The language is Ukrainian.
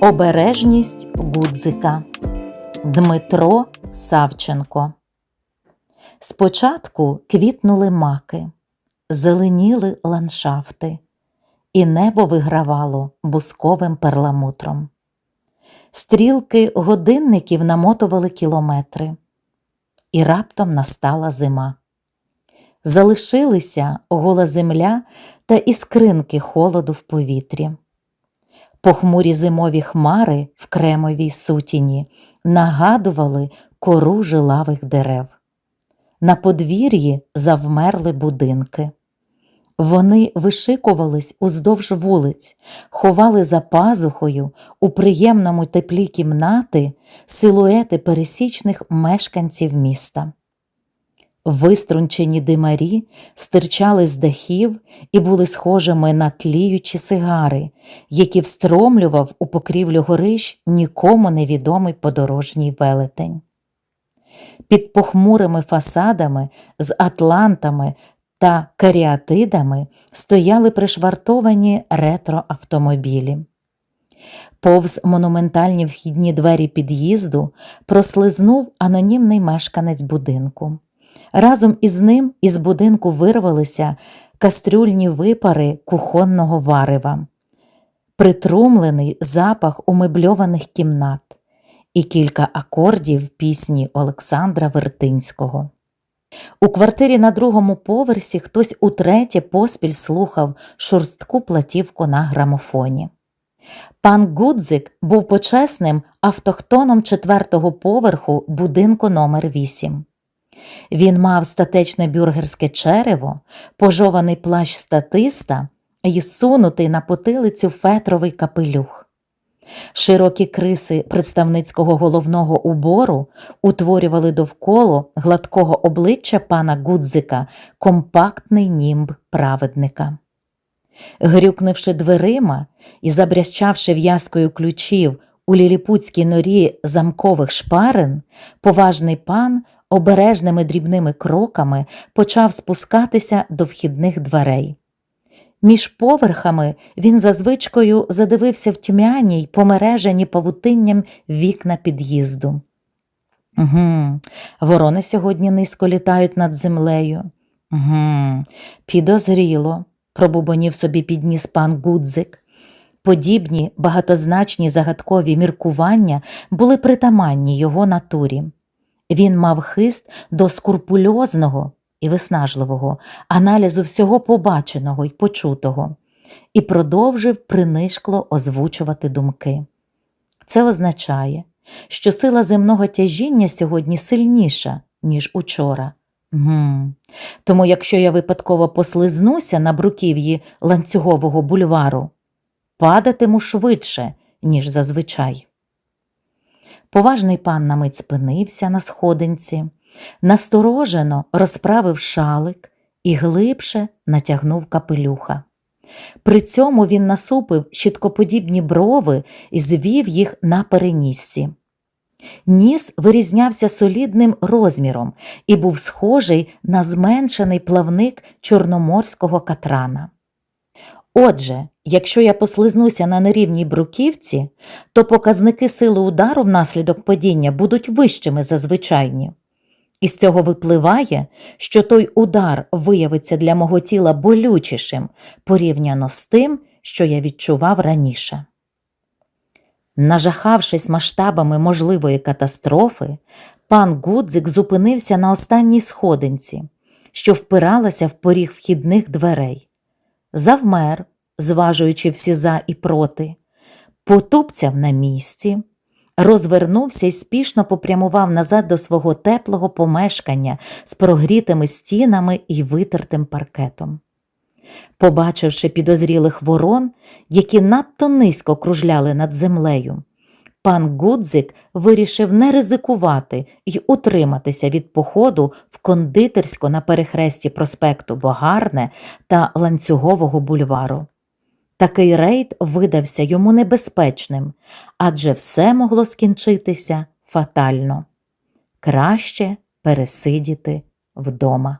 Обережність Гудзика Дмитро Савченко. Спочатку квітнули маки, зеленіли ландшафти, і небо вигравало бусковим перламутром. Стрілки годинників намотували кілометри, і раптом настала зима. Залишилися гола земля та іскринки холоду в повітрі. Похмурі зимові хмари в кремовій сутіні нагадували кору жилавих дерев. На подвір'ї завмерли будинки. Вони вишикувались уздовж вулиць, ховали за пазухою у приємному теплі кімнати силуети пересічних мешканців міста. Виструнчені димарі стирчали з дахів і були схожими на тліючі сигари, які встромлював у покрівлю горищ нікому невідомий подорожній велетень. Під похмурими фасадами з атлантами та каріатидами стояли пришвартовані ретроавтомобілі. Повз монументальні вхідні двері під'їзду прослизнув анонімний мешканець будинку. Разом із ним із будинку вирвалися кастрюльні випари кухонного варива, притрумлений запах умебльованих кімнат і кілька акордів пісні Олександра Вертинського. У квартирі на другому поверсі хтось утретє поспіль слухав шорстку платівку на грамофоні. Пан Гудзик був почесним автохтоном четвертого поверху будинку номер 8 Він мав статечне бюргерське черево, пожований плащ статиста і сунутий на потилицю фетровий капелюх. Широкі криси представницького головного убору утворювали довкола гладкого обличчя пана Гудзика компактний німб праведника. Грюкнувши дверима і забрящавши в'язкою ключів у ліліпутській норі замкових шпарин, поважний пан обережними дрібними кроками почав спускатися до вхідних дверей. Між поверхами він за звичкою задивився в тьмяні й помережені павутинням вікна під'їзду. Угу, Ворони сьогодні низько літають над землею. Угу, Підозріло, пробубонів собі підніс пан Гудзик. Подібні багатозначні загадкові міркування були притаманні його натурі. Він мав хист до скурпульозного і виснажливого аналізу всього побаченого й почутого, і продовжив принишкло озвучувати думки. Це означає, що сила земного тяжіння сьогодні сильніша, ніж учора. Гм. Тому, якщо я випадково послизнуся на бруків'ї ланцюгового бульвару, падатиму швидше, ніж зазвичай. Поважний пан на мить спинився на сходинці, насторожено розправив шалик і глибше натягнув капелюха. При цьому він насупив щиткоподібні брови і звів їх на переніссі. Ніс вирізнявся солідним розміром і був схожий на зменшений плавник чорноморського катрана. Отже, якщо я послизнуся на нерівній бруківці, то показники сили удару внаслідок падіння будуть вищими за звичайні. Із цього випливає, що той удар виявиться для мого тіла болючішим порівняно з тим, що я відчував раніше. Нажахавшись масштабами можливої катастрофи, пан Гудзик зупинився на останній сходинці, що впиралася в поріг вхідних дверей, завмер, зважуючи всі за і проти, потупцяв на місці розвернувся і спішно попрямував назад до свого теплого помешкання з прогрітими стінами і витертим паркетом. Побачивши підозрілих ворон, які надто низько кружляли над землею, пан Гудзик вирішив не ризикувати і утриматися від походу в кондитерську на перехресті проспекту Богарне та ланцюгового бульвару. Такий рейд видався йому небезпечним, адже все могло скінчитися фатально. Краще пересидіти вдома.